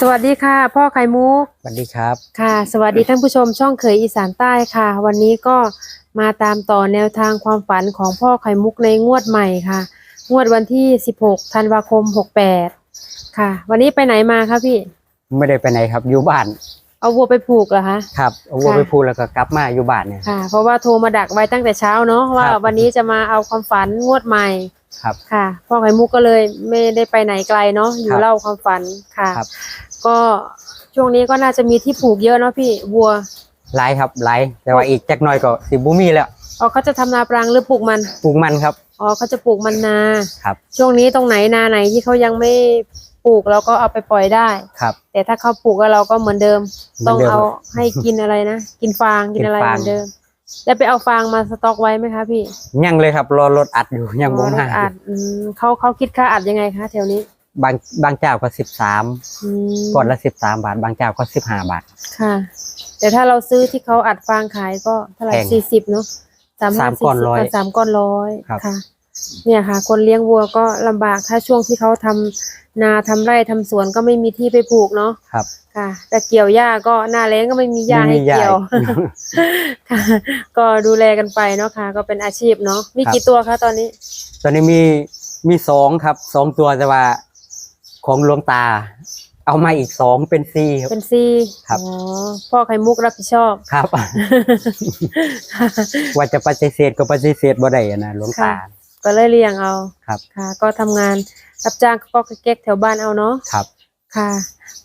สวัสดีค่ะ พ่อไข่มุกสวัสดีครับ ค่ะ สวัสดีท่านผู้ชมช่องเขยอีสานใต้ค่ะ วันนี้ก็มาตามต่อแนวทางความฝันของพ่อไข่มุกในงวดใหม่ค่ะ งวดวันที่ 16ธันวาคม 68 ค่ะ วันนี้ไปไหนมาคะพี่ ไม่ได้ไปไหนครับ อยู่บ้าน เอาวัวไปผูกเหรอคะ ครับเอาวัวค่ะ ไปพูดแล้วก็กลับมาอยู่บ้านเนี่ย ค่ะ เพราะว่าโทรมาดักไว้ตั้งแต่เช้าเนาะว่าครับ วันนี้จะมาเอาความฝันงวดใหม่ ครับ ค่ะพ่อไข่มุกก็เลยไม่ได้ไปไหนไกลเนาะอยู่ครับ เล่าความฝันค่ะ ครับก็ช่วงนี้ก็น่าจะมีที่ผูกเยอะเนาะพี่วัวไลายครับไลายแต่ว่าอีกจักหน่อยก็สิบุมีแล้วอ๋อเขาจะทำนาปรังหรือปลูกมันปลูกมันครับ อ๋อเขาจะปลูกมันนาครับ ช่วงนี้ตรงไหนนาไหนที่เขายังไม่ปลูกเราก็เอาไปปล่อยได้ ครับแต่ถ้าเขาปลูกก็เราก็เหมือนเดิมเหมืต้ออนงเดิม เอาให้กินอะไรนะ กินฟางกินอะไรกินเหฟางมือนเดิม ได้ไปเอาฟางมาสต็อกไว้ไหมคะพี่ยังเลยครับ รอรถอัดอยู่ยังบ่อ๋อมาอัดอืมเขาเขาคิดค่าอัดยังไงคะแถวนี้บางบางเจ้าก็สิบสามอืมก่อนละสิบสามบาท บางเจ้าก็สิบห้าบาท ค่ะ แต่ถ้าเราซื้อที่เขาอัดฟางขายก็เท่าไหร่แพงสี่สิบเนาะสามสามก้อนร้อยสามก้อนร้อยครับ ค่ะ เนี่ยค่ะ คนเลี้ยงวัวก็ลำบากถ้าช่วงที่เขาทำนาทำไร่ทำสวนก็ไม่มีที่ไปปลูกเนาะครับค่ะ แต่เกี่ยวหญ้าก็หน้าแล้งก็ไม่มีหญ้าให้ไม่มีหญ้าเกี่ยวค่ะ ก็ดูแลกันไปเนาะค่ะ ก็เป็นอาชีพเนาะมีครับกี่ตัวคะตอนนี้ ตอนนี้มีมีสองครับสองตัวแต่ว่าของหลวงตา เอามาอีกสองเป็นสี่ครับเป็นซีครับอ๋อพ่อไข่มุกรับผิดชอบครับ ว่าจะปฏิเสธก็ปฏิเสธบ่ได้อะนะหลวงตาค่ะ ก็เลยเลี้ยงเอาครับ ค่ะ ก็ทำงานรับจ้างก็เก๊กๆแถวบ้านเอาเนาะครับ ค่ะ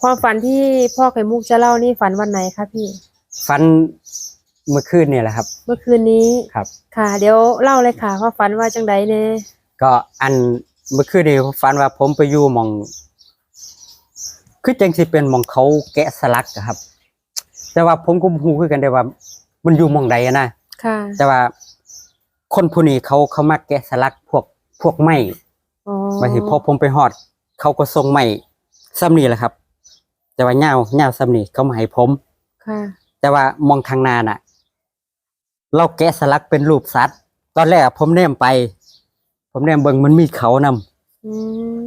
ความฝันที่พ่อไข่มุกจะเล่านี่ฝันวันไหนคะพี่ ฟันเมื่อคืนเนี่ยแหละครับ เมื่อคืนนี้ครับ ค่ะ เดี๋ยวเล่าเลยค่ะว่าฝันว่าจังไดเน่ก็อันเมื่อคืนนี้ฝันว่าผมไปอยู่หมอง คือจังสิเป็นหมองเขาแกะสลักอะครับ แต่ว่าผมก็บ่ฮู้คือกันได้ว่า มันอยู่หมองใดอะนะ ค่ะ แต่ว่า คนผู้นี้เขาเขามาแกะสลักพวกพวกไม้อ๋อมาสิพอผมไปฮอด เขาก็ส่งไม้ซ้ำนี่แหละครับ แต่ว่าเหย้าเหย้าซ้ำนี่เขามาให้ผมค่ะแต่ว่ามองทางหนาน่ะ เราแกะสลักเป็นรูปสัตว์ ตอนแรกผมแนมไป ผมแนมเบิ่งมันมีเขานำอืม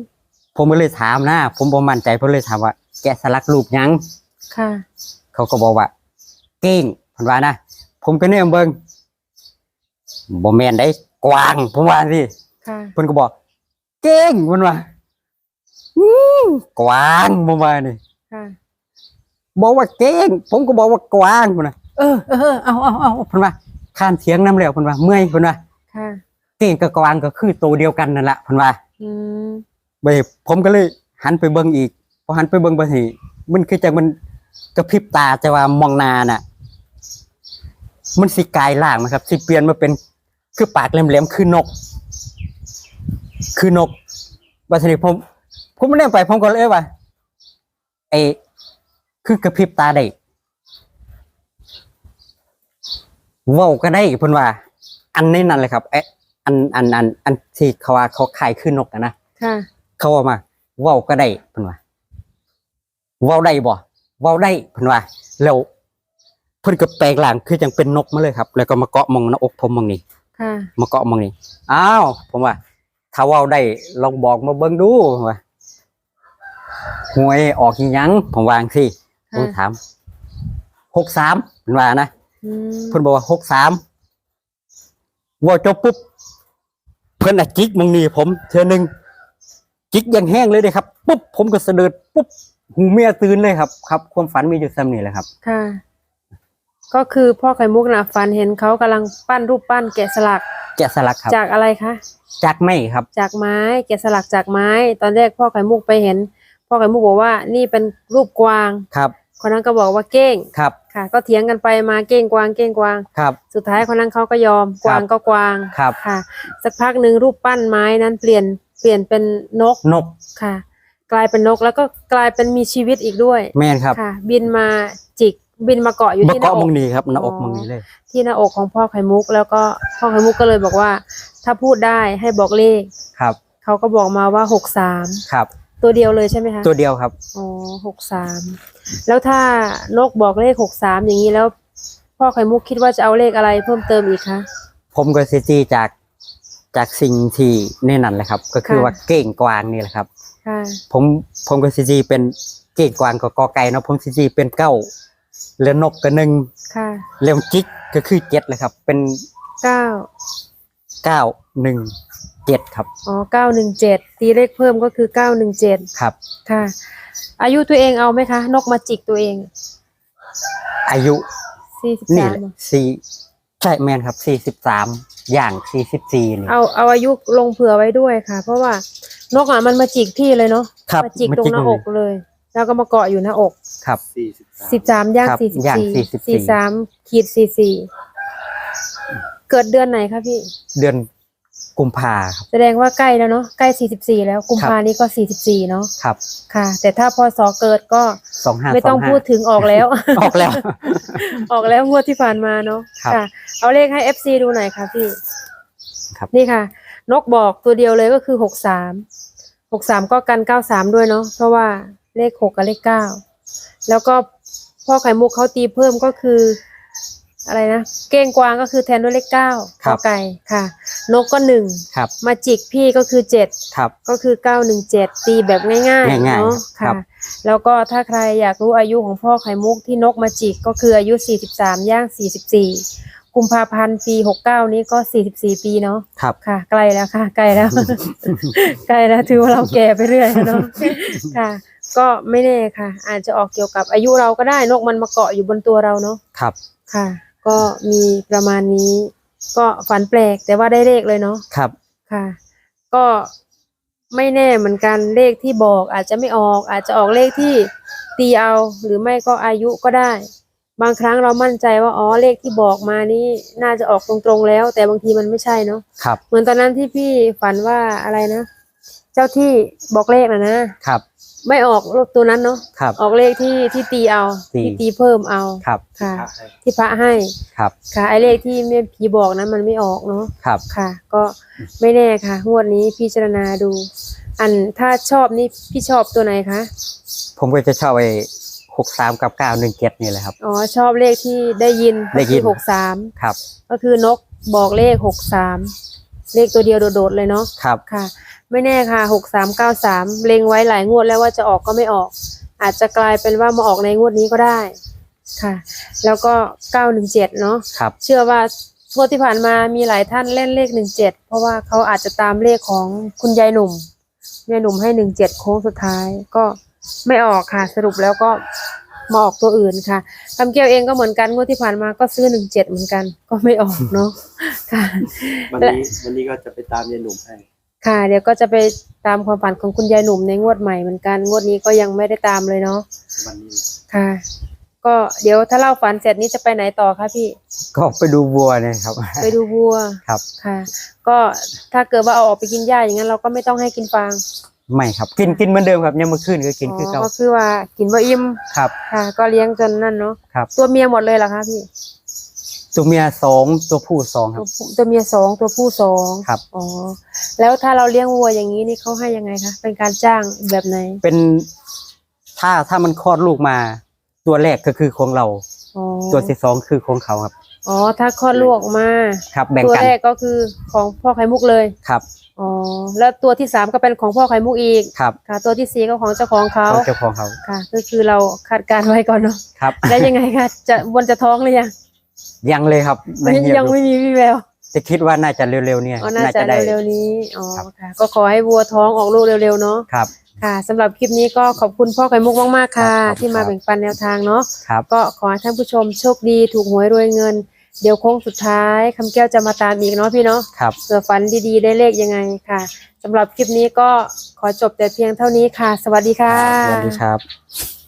ผมก็เลยถามนะผมบ่มั่นใจผมเลยถามว่า แกะสลักรูปหยังค่ะเขาก็บอกว่า เก้งเพิ่นว่านะผมก็แนมเบิ่ง บ่แม่นได้กวางผมว่าสิค่ะเพิ่นก็บอกเก้งเพิ่นว่าอื้อกวางผมว่านี่ค่ะ บอกว่าเก้งผมก็บอกว่ากวางเพิ่นน่ะเออเออเออเอาเอาเอาเพิ่นว่าข้านเถียงน้ำแล้วเพิ่นว่าเมื่อยเพิ่นว่าค่ะ เก้งกับกวางก็คือตัวเดียวกันนั่นแหละเพิ่นว่าอืมเว้ยผมก็เลยหันไปเบิ่งอีกพอหันไปเบิ่งไปสิมันคือจังมันกระพริบตาแต่ว่ามองหนาน่ะ มันสิกลายล่างนะครับสิเปลี่ยนมาเป็น คือปากแหลมๆคือนก คือนกบัดนี้ผมผมไม่ได้ไปผมก็เลยว่าไอ้คือกระพริบตาได้เว้าก็ได้เพิ่นว่า อันนี้นั่นเลยครับเอ๊ะอันอันอันอันที่เขาว่าเขาขายคือนกอะนะค่ะเขาว่ามาเว้าก็ได้เพิ่นว่าเว้าได้บ่เว้าได้เพิ่นว่า แล้วเพิ่นก็แปลงร่างคือจังเป็นนกมาเลยครับ แล้วก็มาเกาะมองหน้าอกผมมองนี่ค่ะ มาเกาะมองนี่อ้าวผมว่า ถ้าเว้าได้ลองบอกมาเบิ่งดูผมว่าหวยออกอีหยังผมวาจังซี่ผค่ะมถาม63เพิ่นว่านะอืมเพิ่นบอกว่า63เว่าจบปุ๊บเพิ่นน่ะจิกมองนี่ผมเทื่อหนึงจิกอยังแห้งเลยเลยครับปุ๊บผมก็เสด็จปุ๊บหูเมียตื่นเลยครับ ครับ ความฝันมีอยู่ซ้ำนี่แหละครับค่ะ ก็คือพ่อไข่มุกนะฝันเห็นเขากำลังปั้นรูปปั้นแกะสลักแกะสลักครับ จากอะไรคะ จากไม้ครับ จากไม้แกะสลักจากไม้ ตอนแรกพ่อไข่มุกไปเห็น พ่อไข่มุกบอกว่านี่เป็นรูปกวางครับคนนั้นก็บอกว่าเก้งครับ ค่ะ ก็เถียงกันไปมาเก้งกวางเก้งกวางครับ สุดท้ายคนนั้นเขาก็ยอมกวางก็กวางครับค่ะ สักพักหนึ่งรูปปั้นไม้นั้นเปลี่ยนเปลี่ยนเป็นนกนกค่ะ กลายเป็นนกแล้วก็กลายเป็นมีชีวิตอีกด้วย แม่นครับค่ะ บินมาจิก บินมาเกาะอยู่มาที่หน้าเกาะอมกองนี่ครับหน้าอกอ๋อมองนี่เลย ที่หน้าอกของพ่อไข่มุก แล้วก็พ่อไข่มุกก็เลยบอกว่า ถ้าพูดได้ให้บอกเลขครับ เขาก็บอกมาว่าหกสามครับ ตัวเดียวเลยใช่ไหมคะตัวเดียวครับ อ๋อหกสามแล้วถ้านกบอกเลขหกสามอย่างนี้แล้ว พ่อไข่มุกคิดว่าจะเอาเลขอะไรเพิ่มเติมอีกคะ ผมก็สิจีจากจากสิ่งที่ในนั้นแหละครับ ก็คือค่ะ ว่าเก้งกวางนี่แหละครับ ค่ะผมผมก็สิจีเป็นเเก่งกวางกับกอไก่เนาะผมสิจีเป็นเก้า เรือนกกับหนึ่งค่ะเรือนจิกก็คือเจ็ดเลยครับ เป็นเก้าเก้าหนึ่งเจ็ดครับอ๋อเก้าหนึ่งเจ็ดตีเลขเพิ่มก็คือเก้าหนึ่งเจ็ดครับ ค่ะ อายุตัวเองเอาไหมคะ นกมาจิกตัวเอง อายุสี่สิบนี่สามแหละสี่ใช่แมนครับสี่สิบสามอย่างสี่สิบสี่นี่เอาเอาอายุลงเผื่อไว้ด้วยค่ะ เพราะว่านกอะมันมาจิกพี่เลยเนาะครับมาจิกมาตรงหน้าอกเลย แล้วก็มาเกาะอยู่หน้าอกครับ สี่สิบสามสิบสามย่างครับสี่สิบย่างสี่44 สี่สามขีดสี่สี่เกิดเดือนไหนคะพี่ เดือนกุมภาครับ แสดงว่าใกล้แล้วเนาะใกล้สี่สิบสี่แล้วกุมภานี้ก็สี่สิบสี่เนาะครับค่ะ แต่ถ้าพศเกิดก็สองห้าไม่ต้องพูดถึงออกแล้ว ออกแล้ว ออกแล้วงวดที่ผ่านมาเนาะครับค่ะ เอาเลขให้ FC ดูหน่อยค่ะพี่ครับ นี่ค่ะ นกบอกตัวเดียวเลยก็คือหกสามหกสามก็กันเก้าสามด้วยเนาะเพราะว่า เลขหกกับเลขเก้าแล้วก็พ่อไข่มุกเขาตีเพิ่มก็คือ อะไรนะเก้งกวางก็คือแทนด้วยเลขเก้าครักบไก่ค่ะ นกก็หนึ่งครับ มาจิกพี่ก็คือเจ็ดครับ ก็คือ917ตีแบบง่ายๆง่ายๆเนาะครัค่ะ บ แล้วก็ถ้าใครอยากรู้อายุของพ่อไข่มุกที่นกมาจิกก็คืออายุ43ย่าง44กุมภาพันธ์ปี69นี้ก็44ปีเนาะ ครับ ค่ะใกล้แล้วค่ะใกล้แล้ว ใกล้แล้วถือว่าเราแก่ไปเรื่อยแล้วเนาะ ค่ะ ก็ไม่แน่ค่ะ อาจจะออกเกี่ยวกับอายุเราก็ได้นกมันมาเกาะอยู่บนตัวเราเนาะครับค่ะ ก็มีประมาณนี้ ก็ฝันแปลกแต่ว่าได้เลขเลยเนาะครับ ค่ะ ก็ไม่แน่เหมือนกันเลขที่บอก อาจจะไม่ออก อาจจะออกเลขที่ตีเอาหรือไม่ก็อายุก็ได้ บางครั้งเรามั่นใจว่าอ๋อเลขที่บอกมานี่น่าจะออกตรงๆแล้ว แต่บางทีมันไม่ใช่เนาะครับ เหมือนตอนนั้นที่พี่ฝันว่าอะไรนะ เจ้าที่บอกเลขนะนะครับ ไม่ออกตัวนั้นเนาะครับ ออกเลขที่ที่ตีเอาตี ที่ตีเพิ่มเอาครับ ค่ะพระให้ที่พระให้ครับค่ะไอเลขที่แม่ผีบอกนั้นมันไม่ออกเนาะครับ ค่ะ ก็ไม่แน่ค่ะงวดนี้พิจารณาดู อันถ้าชอบนี่พี่ชอบตัวไหนคะผมก็จะชอบไอ้หกสามกับเก้าหนึ่งเจ็ดนี่แหละครับ อ๋อชอบเลขที่ได้ยินได้ยิน หกสามครับ ก็คือนกบอกเลขหกสามเลขตัวเดียวโดดๆเลยเนาะครับ ค่ะ ไม่แน่ค่ะหกสามเก้าสามเล็งไว้หลายงวดแล้วว่าจะออกก็ไม่ออก อาจจะกลายเป็นว่ามาออกในงวดนี้ก็ได้ค่ะ แล้วก็เก้าหนึ่งเจ็ดเนาะครับเชื่อว่างวดที่ผ่านมามีหลายท่านเล่นเลขหนึ่งเจ็ดเพราะว่าเขาอาจจะตามเลขของคุณยายหนุ่มยายหนุ่มให้หนึ่งเจ็ดโค้งสุดท้ายก็ไม่ออกค่ะ สรุปแล้วก็มาออกตัวอื่นค่ะคำเกี้ยวเองก็เหมือนกันงวดที่ผ่านมาก็ซื้อหนึ่งเจ็ดเหมือนกัน ก็ไม่ออกเนาะค่ะวันนี้วันนี้ก็จะไปตามยายหนุ่มให้ ค่ะ เดี๋ยวก็จะไปตามความฝันของคุณยายหนุ่มในงวดใหม่เหมือนกัน งวดนี้ก็ยังไม่ได้ตามเลยเนาะวันนี้ค่ะ ก็เดี๋ยวถ้าเล่าฝันเสร็จนี้จะไปไหนต่อคะพี่ ก็ไปดูวัวเนี่ยครับ ไปดูวัวครับ ค่ะ ก็ถ้าเกิดว่าเอาออกไปกินหญ้าอย่างนั้นเราก็ไม่ต้องให้กินฟางไม่ครับกินกินเหมือนเดิมครับยังเมื่อคืนก็กินคืออ๋เก่าอก็คือว่ากินว่าอิ่มครับ ค่ะ ก็เลี้ยงจนนั่นเนาะครับ ตัวเมียหมดเลยเหรอคะพี่ ตัวเมียสองตัวผู้สองคตัรัวบผู้ตัวเมียสองตัวผู้สองครับ อ๋อแล้วถ้าเราเลี้ยงวัวอย่างนี้นี่เขาให้ยังไงคะเป็นการจ้างแบบไหนเป็นถ้าถ้ามันคลอดลูกมา ตัวแรกก็คือของเรา อ๋อตัวที่สองคือของเขาครับ อ๋อถ้าคลอดลูกออกมา ครับ แบ่งตัวกันแรกก็คือของพ่อไข่มุกเลยครับอ๋อแล้วตัวที่สามก็เป็นของพ่อไข่มุกอีกครับค่ะ ตัวที่สี่ก็ของเจ้าของเขาของเจ้าของเขาค่ะ ก็คือเราคาดการณ์ไว้ก่อนเนาะครับ แล้วยังไงคะจะวนจะท้องหรือยัง ยังเลยครับยังเบยังไม่มีวี่แววจะคิดว่าน่าจะเร็วๆเนี่ยอ๋อน่าจะได้เร็วๆนี้อ๋อครับค่ะ ก็ขอให้วัวท้องออกลูกเร็วๆเนาะครับค่ะสำหรับคลิปนี้ก็ขอบคุณพ่อไข่มุกมากๆค่ะครับขอบคุณที่มาครับแบ่งปันแนวทางเนาะครับก็ขอให้ท่านผู้ชมโชคดีถูกหวยรวยเงิน เดี๋ยวโค้งสุดท้ายคำแก้วจะมาตามอีกเนาะพี่เนาะครับเผื่อฝันดีๆ ได้เลขยังไงค่ะสำหรับคลิปนี้ก็ขอจบแต่เพียงเท่านี้ค่ะ สวัสดีค่ะสวัสดีครับ